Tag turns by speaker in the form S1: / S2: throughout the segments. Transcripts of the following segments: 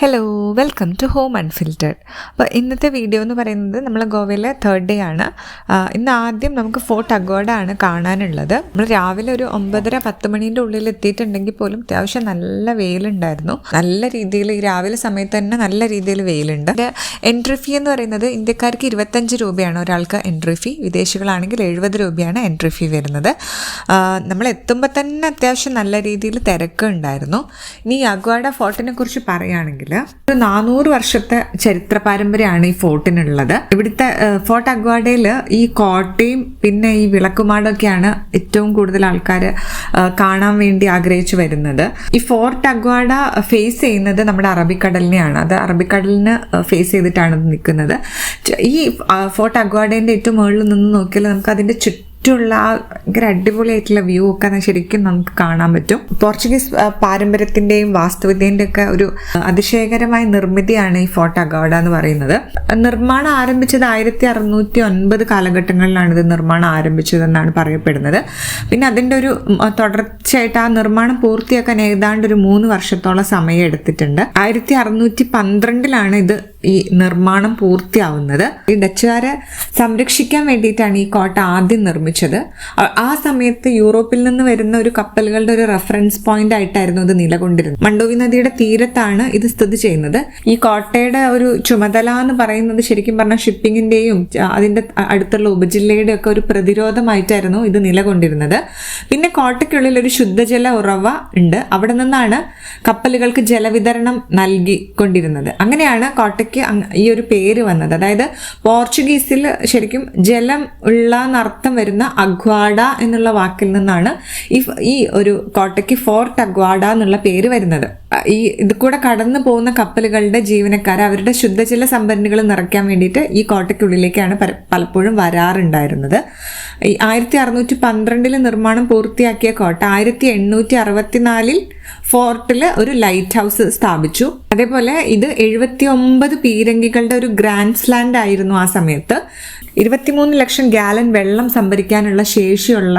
S1: Hello welcome to home unfiltered അപ്പോൾ ഇന്നത്തെ video എന്ന് പറയുന്നത് നമ്മൾ ഗോവയിലെ തേർഡ് ഡേ ആണ്. ഇന്ന് ആദ്യം നമുക്ക് ഫോർട്ട് അഗോഡ ആണ് കാണാനുള്ളത്. നമ്മൾ രാവിലെ ഒരു ഒമ്പതര പത്ത് മണീന്റെ ഉള്ളിൽ എത്തിയിട്ടുണ്ടെങ്കിൽ പോലും അത്യാവശ്യം നല്ല വെയിലുണ്ടായിരുന്നു. നല്ല രീതിയിൽ ഈ രാവിലെ സമയത്ത് തന്നെ നല്ല രീതിയിൽ വെയിലുണ്ട്. എൻട്രി ഫീ എന്ന് പറയുന്നത് ഇന്ത്യക്കാർക്ക് ഇരുപത്തഞ്ച് രൂപയാണ് ഒരാൾക്ക് എൻട്രി ഫീ വിദേശികളാണെങ്കിൽ എഴുപത് രൂപയാണ് എൻട്രി ഫീ വരുന്നത്. നമ്മൾ എത്തുമ്പോൾ തന്നെ അത്യാവശ്യം നല്ല രീതിയിൽ തിരക്ക് ഉണ്ടായിരുന്നു ഇനി ഈ അഗ്വാഡ ഫോർട്ടിനെ കുറിച്ച് പറയുകയാണെങ്കിൽ ഒരു നാനൂറ് വർഷത്തെ ചരിത്ര പാരമ്പര്യമാണ് ഈ ഫോർട്ടിനുള്ളത്. ഇവിടുത്തെ ഫോർട്ട് അഗ്വാഡയിൽ ഈ കോട്ടയും പിന്നെ ഈ വിളക്കുമാടൊക്കെയാണ് ഏറ്റവും കൂടുതൽ ആൾക്കാർ കാണാൻ വേണ്ടി ആഗ്രഹിച്ചു വരുന്നത്. ഈ ഫോർട്ട് അഗ്വാഡ ഫേസ് ചെയ്യുന്നത് നമ്മുടെ അറബിക്കടലിനെയാണ്. അത് അറബിക്കടലിന് ഫേസ് ചെയ്തിട്ടാണ് നിൽക്കുന്നത്. ഈ ഫോർട്ട് അഗ്വാഡേന്റെ ഏറ്റവും മുകളിൽ നിന്ന് നോക്കിയാൽ നമുക്ക് അതിന്റെ ചുറ്റും ചുറ്റുമുള്ള ആ ഭയങ്കര അടിപൊളിയായിട്ടുള്ള വ്യൂ ഒക്കെ ശരിക്കും നമുക്ക് കാണാൻ പറ്റും. പോർച്ചുഗീസ് പാരമ്പര്യത്തിന്റെയും വാസ്തുവിദ്യന്റെ ഒക്കെ ഒരു അതിശയകരമായ നിർമ്മിതിയാണ് ഈ ഫോർട്ട് അഗോഡ എന്ന് പറയുന്നത്. നിർമ്മാണം ആരംഭിച്ചത് ആയിരത്തി അറുന്നൂറ്റി ഒൻപത് കാലഘട്ടങ്ങളിലാണ് ഇത് നിർമ്മാണം ആരംഭിച്ചതെന്നാണ് പറയപ്പെടുന്നത്. പിന്നെ അതിന്റെ ഒരു ഉം, ആ, തുടർച്ചയായിട്ട് ആ നിർമ്മാണം പൂർത്തിയാക്കാൻ ഏതാണ്ട് ഒരു മൂന്ന് വർഷത്തോളം സമയം എടുത്തിട്ടുണ്ട്. ആയിരത്തി അറുന്നൂറ്റി പന്ത്രണ്ടിലാണ് ഇത് ഈ നിർമ്മാണം പൂർത്തിയാവുന്നത്. ഈ ഡച്ചുകാരെ സംരക്ഷിക്കാൻ വേണ്ടിയിട്ടാണ് ഈ കോട്ട ആദ്യം നിർമ്മിച്ചത്. ആ- സമയത്ത് യൂറോപ്പിൽ നിന്ന് വരുന്ന ഒരു കപ്പലുകളുടെ ഒരു റെഫറൻസ് പോയിന്റ് ആയിട്ടായിരുന്നു ഇത് നിലകൊണ്ടിരുന്നത്. മണ്ടോവി നദിയുടെ തീരത്താണ് ഇത് സ്ഥിതി ചെയ്യുന്നത്. ഈ കോട്ടയുടെ ഒരു ചുമതല എന്ന് പറയുന്നത് ശരിക്കും പറഞ്ഞാൽ ഷിപ്പിങ്ങിന്റെയും അതിന്റെ അടുത്തുള്ള ഉപജില്ലയുടെ ഒക്കെ ഒരു പ്രതിരോധമായിട്ടായിരുന്നു ഇത് നിലകൊണ്ടിരുന്നത്. പിന്നെ കോട്ടയ്ക്കുള്ളിൽ ഒരു ശുദ്ധജല ഉറവ ഉണ്ട്. അവിടെ നിന്നാണ് കപ്പലുകൾക്ക് ജലവിതരണം നൽകിക്കൊണ്ടിരുന്നത്. അങ്ങനെയാണ് കോട്ടയ്ക്ക് ഈ ഒരു പേര് വന്നത്. അതായത് പോർച്ചുഗീസിൽ ശരിക്കും ജലം ഉള്ള എന്നർത്ഥം വരുന്ന അഗ്വാഡ എന്നുള്ള വാക്കിൽ നിന്നാണ് ഈ ഈ ഒരു കോട്ടയ്ക്ക് ഫോർട്ട് അഗ്വാഡ എന്നുള്ള പേര് വരുന്നത്. ഈ ഇത് കൂടെ കടന്നു പോകുന്ന കപ്പലുകളുടെ ജീവനക്കാർ അവരുടെ ശുദ്ധജല സംഭരണികൾ നിറയ്ക്കാൻ വേണ്ടിയിട്ട് ഈ കോട്ടയ്ക്കുള്ളിലേക്കാണ് പലപ്പോഴും വരാറുണ്ടായിരുന്നത്. ആയിരത്തി അറുന്നൂറ്റി പന്ത്രണ്ടിൽ നിർമ്മാണം പൂർത്തിയാക്കിയ കോട്ട ആയിരത്തി എണ്ണൂറ്റി അറുപത്തിനാലിൽ ഫോർട്ടിൽ ഒരു ലൈറ്റ് ഹൗസ് സ്ഥാപിച്ചു. അതേപോലെ ഇത് എഴുപത്തി ഒമ്പത് പീരങ്കികളുടെ ഒരു ഗ്രാൻഡ് സ്ലാൻഡ് ആയിരുന്നു ആ സമയത്ത്. ഇരുപത്തിമൂന്ന് ലക്ഷം ഗാലൻ വെള്ളം സംഭരിക്കാനുള്ള ശേഷിയുള്ള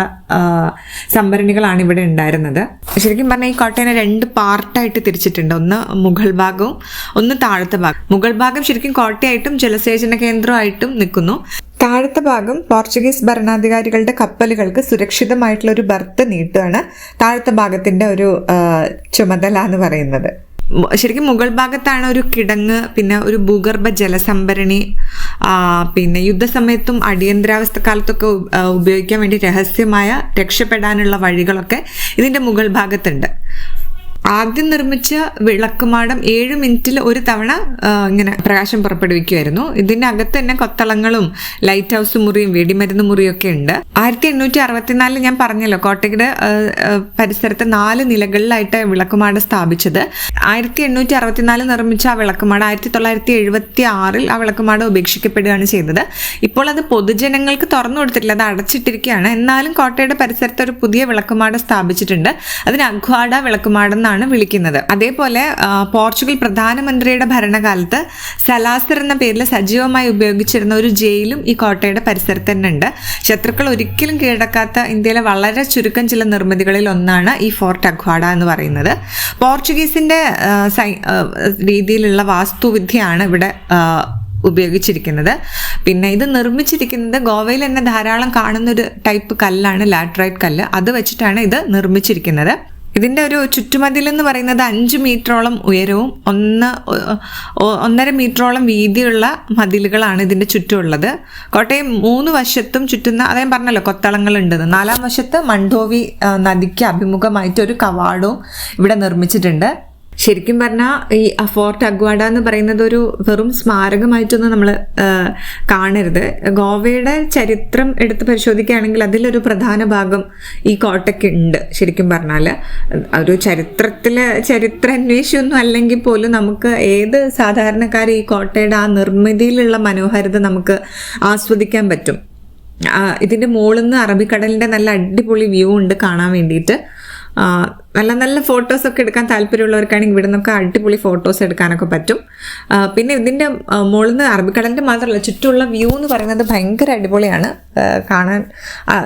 S1: സംഭരണികളാണ് ഇവിടെ ഉണ്ടായിരുന്നത്. ശരിക്കും പറഞ്ഞാൽ ഈ കോട്ടയനെ രണ്ട് പാർട്ടായിട്ട് തിരിച്ചിട്ടുണ്ട്. ഒന്ന് മുഗൾ ഭാഗവും ഒന്ന് താഴത്തെ ഭാഗം മുഗൾ ഭാഗം ശരിക്കും കോട്ടയായിട്ടും ജലസേചന കേന്ദ്രമായിട്ടും നിൽക്കുന്നു. ഭാഗം പോർച്ചുഗീസ് ഭരണാധികാരികളുടെ കപ്പലുകൾക്ക് സുരക്ഷിതമായിട്ടുള്ള ഒരു ബർത്ത് നീട്ടുകയാണ് താഴത്തെ ഭാഗത്തിന്റെ ഒരു ചുമതല എന്ന് പറയുന്നത്. ശരിക്കും മുഗൾ ഭാഗത്താണ് ഒരു കിടങ്ങ് പിന്നെ ഒരു ഭൂഗർഭ ജലസംഭരണി പിന്നെ യുദ്ധസമയത്തും അടിയന്തരാവസ്ഥ കാലത്തൊക്കെ ഉപയോഗിക്കാൻ വേണ്ടി രഹസ്യമായ രക്ഷപ്പെടാനുള്ള വഴികളൊക്കെ ഇതിന്റെ മുഗൾ ഭാഗത്തുണ്ട്. ആദ്യം നിർമ്മിച്ച വിളക്കുമാടം ഏഴ് മിനിറ്റിൽ ഒരു തവണ ഇങ്ങനെ പ്രകാശം പുറപ്പെടുവിക്കുമായിരുന്നു ഇതിന്റെ അകത്ത് തന്നെ കൊത്തളങ്ങളും ലൈറ്റ് ഹൗസ് മുറിയും വെടിമരുന്ന് മുറിയും ഒക്കെ ഉണ്ട്. ആയിരത്തി എണ്ണൂറ്റി അറുപത്തിനാലിൽ ഞാൻ പറഞ്ഞല്ലോ കോട്ടയുടെ പരിസരത്ത് നാല് നിലകളിലായിട്ട് വിളക്കുമാടം സ്ഥാപിച്ചത്. ആയിരത്തി എണ്ണൂറ്റി അറുപത്തിനാല് നിർമ്മിച്ച ആ വിളക്കുമാടം ആയിരത്തി തൊള്ളായിരത്തി എഴുപത്തി ആറിൽ ആ വിളക്കുമാടം ഉപേക്ഷിക്കപ്പെടുകയാണ് ചെയ്തത്. ഇപ്പോൾ അത് പൊതുജനങ്ങൾക്ക് തുറന്നു കൊടുത്തിട്ടില്ല അത് അടച്ചിട്ടിരിക്കുകയാണ്. എന്നാലും കോട്ടയുടെ പരിസരത്ത് ഒരു പുതിയ വിളക്കുമാടം സ്ഥാപിച്ചിട്ടുണ്ട്. അതിന് അഖ്വാഡ വിളക്കുമാടം എന്നാണ് വിളിക്കുന്നത്. അതേപോലെ പോർച്ചുഗൽ പ്രധാനമന്ത്രിയുടെ ഭരണകാലത്ത് സലാസർ എന്ന പേരിൽ സജീവമായി ഉപയോഗിച്ചിരുന്ന ഒരു ജയിലും ഈ കോട്ടയുടെ പരിസരത്ത് തന്നെ ഉണ്ട്. ശത്രുക്കൾ ഒരിക്കലും കീഴടക്കാത്ത ഇന്ത്യയിലെ വളരെ ചുരുക്കം ചില നിർമ്മിതികളിൽ ഒന്നാണ് ഈ ഫോർട്ട് അഖ്വാഡ എന്ന് പറയുന്നത്. ആ, രീതിയിലുള്ള വാസ്തുവിദ്യയാണ് ഇവിടെ ഉപയോഗിച്ചിരിക്കുന്നത്. പിന്നെ ഇത് നിർമ്മിച്ചിരിക്കുന്നത് ഗോവയിൽ തന്നെ ധാരാളം കാണുന്ന ഒരു ടൈപ്പ് കല്ലാണ് ലാറ്ററൈറ്റ് കല്ല്. അത് വെച്ചിട്ടാണ് ഇത് നിർമ്മിച്ചിരിക്കുന്നത്. ഇതിന്റെ ഒരു ചുറ്റുമതിൽ എന്ന് പറയുന്നത് അഞ്ച് മീറ്ററോളം ഉയരവും ഒന്ന് ഒന്നര മീറ്ററോളം വീതിയുള്ള മതിലുകളാണ് ഇതിന്റെ ചുറ്റുമുള്ളത്. കോട്ടയം മൂന്ന് വശത്തും ചുറ്റുന്ന അതേ പറഞ്ഞല്ലോ കൊത്തളങ്ങളുണ്ടെന്ന്. നാലാം വശത്ത് മണ്ടോവി നദിക്ക് അഭിമുഖമായിട്ട് ഒരു കവാടവും ഇവിടെ നിർമ്മിച്ചിട്ടുണ്ട്. ശരിക്കും പറഞ്ഞാൽ ഈ ഫോർട്ട് അഗ്വാഡ എന്ന് പറയുന്നത് ഒരു വെറും സ്മാരകമായിട്ടൊന്നും നമ്മൾ കാണരുത്. ഗോവയുടെ ചരിത്രം എടുത്ത് പരിശോധിക്കുകയാണെങ്കിൽ അതിലൊരു പ്രധാന ഭാഗം ഈ കോട്ടയ്ക്ക് ഉണ്ട് ശരിക്കും പറഞ്ഞാൽ ഒരു ചരിത്രത്തിൽ ചരിത്ര അന്വേഷിയൊന്നും അല്ലെങ്കിൽ പോലും നമുക്ക് ഏത് സാധാരണക്കാർ ഈ കോട്ടയുടെ ആ നിർമ്മിതിയിലുള്ള മനോഹാരിത നമുക്ക് ആസ്വദിക്കാൻ പറ്റും. ഇതിന്റെ മുകളിൽ നിന്ന് അറബിക്കടലിന്റെ നല്ല അടിപൊളി വ്യൂ ഉണ്ട് കാണാൻ വേണ്ടിയിട്ട്. നല്ല നല്ല ഫോട്ടോസൊക്കെ എടുക്കാൻ താല്പര്യമുള്ളവർക്കാണെങ്കിൽ ഇവിടെ നമുക്ക് അടിപൊളി ഫോട്ടോസ് എടുക്കാനൊക്കെ പറ്റും. പിന്നെ ഇതിന്റെ മുകളിൽ നിന്ന് അറബിക്കടലിന്റെ മാത്രമല്ല ചുറ്റുമുള്ള വ്യൂ എന്ന് പറയുന്നത് ഭയങ്കര അടിപൊളിയാണ്. കാണാൻ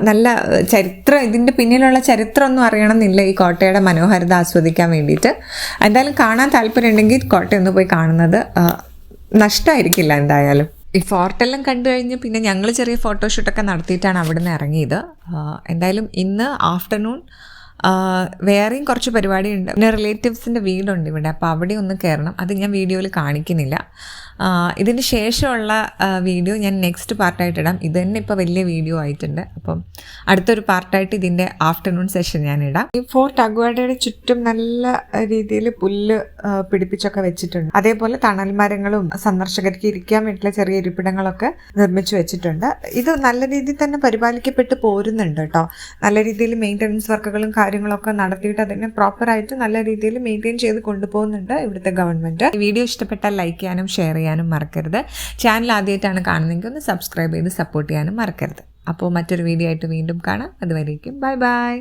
S1: നല്ല ചരിത്രം ഇതിന്റെ പിന്നിലുള്ള ചരിത്രമൊന്നും അറിയണമെന്നില്ല ഈ കോട്ടയുടെ മനോഹാരിത ആസ്വദിക്കാൻ വേണ്ടിയിട്ട്. എന്തായാലും കാണാൻ താല്പര്യമുണ്ടെങ്കിൽ കോട്ടയൊന്ന് പോയി കാണുന്നത് നഷ്ടമായിരിക്കില്ല എന്തായാലും. ഈ ഫോർട്ടെല്ലാം കണ്ടു കഴിഞ്ഞ് പിന്നെ ഞങ്ങൾ ചെറിയ ഫോട്ടോഷൂട്ടൊക്കെ നടത്തിയിട്ടാണ് അവിടുന്ന് ഇറങ്ങിയത്. എന്തായാലും ഇന്ന് ആഫ്റ്റർനൂൺ വേറെയും കുറച്ച് പരിപാടിയുണ്ട്. പിന്നെ റിലേറ്റീവ്സിന്റെ വീടുണ്ട് ഇവിടെ. അപ്പോൾ അവിടെ ഒന്ന് കയറണം അത് ഞാൻ വീഡിയോയിൽ കാണിക്കുന്നില്ല. ഇതിന് ശേഷമുള്ള വീഡിയോ ഞാൻ നെക്സ്റ്റ് പാർട്ടായിട്ട് ഇടാം. ഇത് തന്നെ ഇപ്പോൾ വലിയ വീഡിയോ ആയിട്ടുണ്ട്. അപ്പം അടുത്തൊരു പാർട്ടായിട്ട് ഇതിന്റെ ആഫ്റ്റർനൂൺ സെഷൻ ഞാൻ ഇടാം. ഈ ഫോർട്ട് അഗ്വാഡയുടെ ചുറ്റും നല്ല രീതിയിൽ പുല്ല് പിടിപ്പിച്ചൊക്കെ വെച്ചിട്ടുണ്ട്. അതേപോലെ തണൽ മരങ്ങളും സന്ദർശകർക്ക് ഇരിക്കാൻ വേണ്ടിയിട്ടുള്ള ചെറിയ ഇരിപ്പിടങ്ങളൊക്കെ നിർമ്മിച്ചു വെച്ചിട്ടുണ്ട്. ഇത് നല്ല രീതിയിൽ തന്നെ പരിപാലിക്കപ്പെട്ട് പോരുന്നുണ്ട് കേട്ടോ. നല്ല രീതിയിൽ മെയിന്റനൻസ് വർക്കുകളും കാര്യങ്ങളൊക്കെ നടത്തിയിട്ട് അതിനെ പ്രോപ്പറായിട്ട് നല്ല രീതിയിൽ മെയിന്റെയിൻ ചെയ്ത് കൊണ്ടുപോകുന്നുണ്ട് ഇവിടുത്തെ ഗവൺമെന്റ് വീഡിയോ ഇഷ്ടപ്പെട്ടാൽ ലൈക്ക് ചെയ്യാനും ഷെയർ ചെയ്യാനും മറക്കരുത്. ചാനൽ ആദ്യമായിട്ടാണ് കാണുന്നതെങ്കിൽ ഒന്ന് സബ്സ്ക്രൈബ് ചെയ്ത് സപ്പോർട്ട് ചെയ്യാനും മറക്കരുത്. അപ്പോൾ മറ്റൊരു വീഡിയോ ആയിട്ട് വീണ്ടും കാണാം. അതുവരേക്കും ബൈ ബൈ